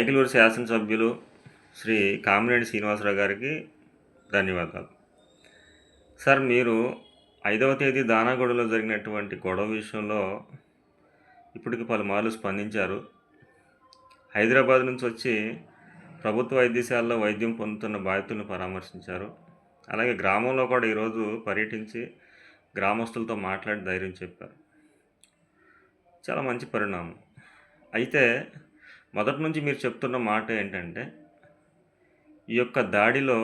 ఏకలూరు శాసనసభ్యులు శ్రీ కామినేని శ్రీనివాసరావు గారికి ధన్యవాదాలు. సార్ మీరు ఐదవ తేదీ దానాగూడలో జరిగినటువంటి గొడవ విషయంలో ఇప్పటికి పలుమార్లు స్పందించారు. హైదరాబాద్ నుంచి వచ్చి ప్రభుత్వ వైద్యశాలలో వైద్యం పొందుతున్న బాధితులను పరామర్శించారు. అలాగే గ్రామంలో కూడా ఈరోజు పర్యటించి గ్రామస్తులతో మాట్లాడి ధైర్యం చెప్పారు. చాలా మంచి పరిణామం. అయితే మొదటి నుంచి మీరు చెప్తున్న మాట ఏంటంటే ఈ యొక్క దాడిలో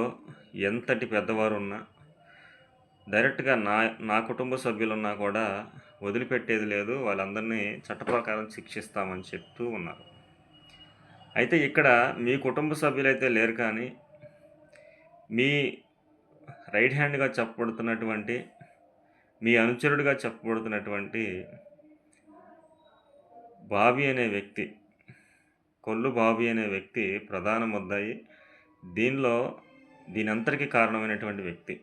ఎంతటి పెద్దవారు ఉన్నా డైరెక్ట్గా నా నా కుటుంబ సభ్యులున్నా కూడా వదిలిపెట్టేది లేదు. వాళ్ళందరినీ చట్టప్రకారం శిక్షిస్తామని చెప్తూ ఉన్నారు. అయితే ఇక్కడ మీ కుటుంబ సభ్యులైతే లేరు కానీ మీ రైట్ హ్యాండ్గా చెప్పబడుతున్నటువంటి మీ అనుచరుడిగా చెప్పబడుతున్నటువంటి బాబీ అనే వ్యక్తి కొల్లు బాబీ అనే వ్యక్తి ప్రధాన ముద్దాయి దీనిలో దీనంతటికీ కారణమైనటువంటి వ్యక్తి.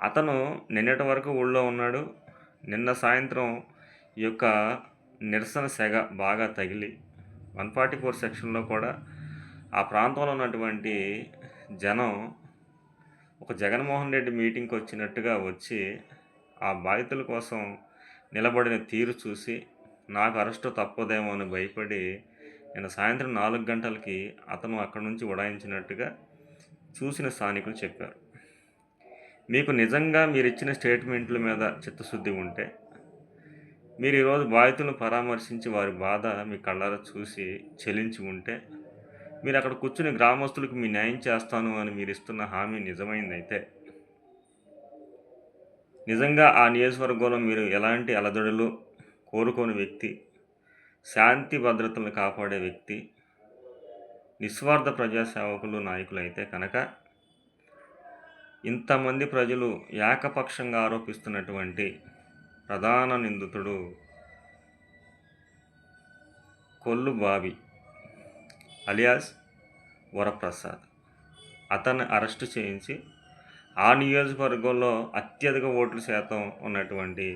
అతను నిన్నటి వరకు ఊళ్ళో ఉన్నాడు. నిన్న సాయంత్రం ఈ యొక్క నిరసన సెగ బాగా తగిలి వన్ ఫార్టీ ఫోర్ సెక్షన్లో కూడా ఆ ప్రాంతంలో ఉన్నటువంటి జనం ఒక జగన్మోహన్ రెడ్డి మీటింగ్కి వచ్చినట్టుగా వచ్చి ఆ బాధితుల కోసం నిలబడిన తీరు చూసి నాకు అరెస్టు తప్పదేమో అని భయపడి నిన్న సాయంత్రం నాలుగు గంటలకి అతను అక్కడి నుంచి ఉడాయించినట్టుగా చూసిన స్థానికులు చెప్పారు. మీకు నిజంగా మీరు ఇచ్చిన స్టేట్మెంట్ల మీద చిత్తశుద్ధి ఉంటే మీరు ఈరోజు బాధితులను పరామర్శించి వారి బాధ మీ కళ్ళారా చూసి చెలించి ఉంటే మీరు అక్కడ కూర్చుని గ్రామస్తులకు మీ న్యాయం చేస్తాను అని మీరు ఇస్తున్న హామీ నిజమైందైతే నిజంగా ఆ నియోజకవర్గంలో మీరు ఎలాంటి అలదడులు కోరుకోని వ్యక్తి శాంతి భద్రతలను కాపాడే వ్యక్తి నిస్వార్థ ప్రజాసేవకులు నాయకులు అయితే కనుక ఇంతమంది ప్రజలు ఏకపక్షంగా ఆరోపిస్తున్నటువంటి ప్రధాన నిందితుడు కొల్లు బావి అలియాస్ వరప్రసాద్. అతన్ని అరెస్టు చేయించి ఆ నియోజకవర్గంలో అత్యధిక ఓట్ల శాతం ఉన్నటువంటి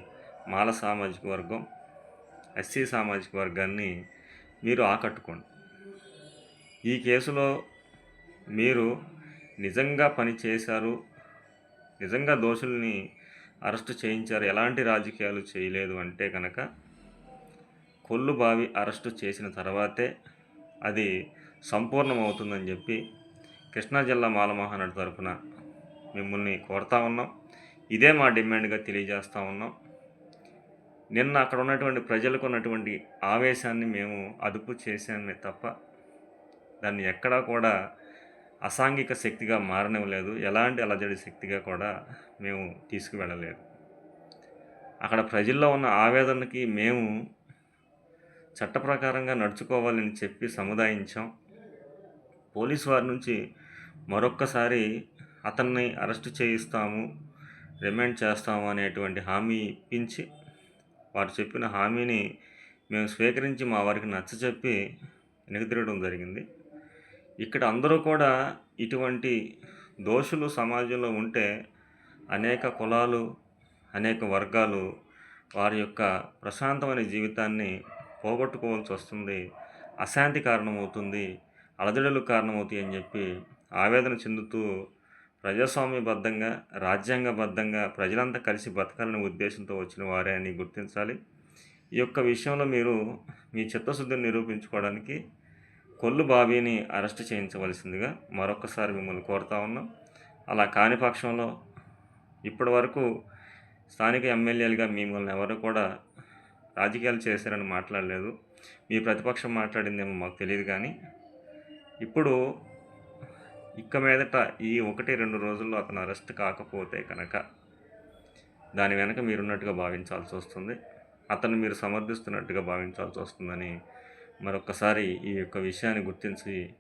మాల సామాజిక వర్గం ఎస్సీ సామాజిక వర్గాన్ని మీరు ఆకట్టుకోండి. ఈ కేసులో మీరు నిజంగా పని చేశారు నిజంగా దోషుల్ని అరెస్ట్ చేయించారు ఎలాంటి రాజకీయాలు చేయలేదు అంటే కనుక కొల్లు బావి అరెస్టు చేసిన తర్వాతే అది సంపూర్ణమవుతుందని చెప్పి కృష్ణా జిల్లా మాల తరఫున మిమ్మల్ని కోరుతా ఉన్నాం. ఇదే మా డిమాండ్గా తెలియజేస్తూ ఉన్నాం. నిన్న అక్కడ ఉన్నటువంటి ప్రజలకు ఉన్నటువంటి ఆవేశాన్ని మేము అదుపు చేశామే తప్ప దాన్ని ఎక్కడా కూడా అసాంఘిక శక్తిగా మారనివ్వలేదు. ఎలాంటి అలజడి శక్తిగా కూడా మేము తీసుకువెళ్ళలేదు. అక్కడ ప్రజల్లో ఉన్న ఆవేదనకి మేము చట్ట ప్రకారంగా నడుచుకోవాలని చెప్పి సముదాయించాం. పోలీసు వారి నుంచి మరొక్కసారి అతన్ని అరెస్ట్ చేయిస్తాము రిమాండ్ చేస్తాము అనేటువంటి హామీ ఇప్పించి వారు చెప్పిన హామీని మేము స్వీకరించి మా వారికి నచ్చచెప్పి వెనుకతిరగడం జరిగింది. ఇక్కడ అందరూ కూడా ఇటువంటి దోషులు సమాజంలో ఉంటే అనేక కులాలు అనేక వర్గాలు వారి యొక్క ప్రశాంతమైన జీవితాన్ని పోగొట్టుకోవాల్సి వస్తుంది. అశాంతి కారణమవుతుంది అలజడులు కారణమవుతాయి అని చెప్పి ఆవేదన చెందుతూ ప్రజాస్వామ్యబద్ధంగా రాజ్యాంగబద్ధంగా ప్రజలంతా కలిసి బతకాలనే ఉద్దేశంతో వచ్చిన వారే అని గుర్తించాలి. ఈ యొక్క విషయంలో మీరు మీ చిత్తశుద్ధిని నిరూపించుకోవడానికి కొల్లు బాబీని అరెస్ట్ చేయించవలసిందిగా మరొకసారి మిమ్మల్ని కోరుతా ఉన్నాం. అలా కాని పక్షంలో ఇప్పటి వరకు స్థానిక ఎమ్మెల్యేలుగా మిమ్మల్ని ఎవరు కూడా రాజకీయాలు చేశారని మాట్లాడలేదు. మీ ప్రతిపక్షం మాట్లాడిందేమో మాకు తెలియదు కానీ ఇప్పుడు ఇక మీదట ఈ ఒకటి రెండు రోజుల్లో అతను అరెస్ట్ కాకపోతే కనుక దాని వెనక మీరున్నట్టుగా భావించాల్సి వస్తుంది. అతను మీరు సమర్థిస్తున్నట్టుగా భావించాల్సి వస్తుందని మరొకసారి ఈ యొక్క విషయాన్ని గుర్తించి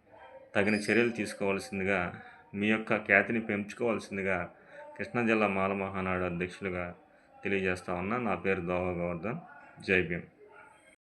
తగిన చర్యలు తీసుకోవాల్సిందిగా మీ యొక్క ఖ్యాతిని పెంచుకోవాల్సిందిగా కృష్ణా జిల్లా మాల మహానాడు అధ్యక్షులుగా తెలియజేస్తా ఉన్నా. నా పేరు దోహ గోవర్ధన్. జై భీమ్.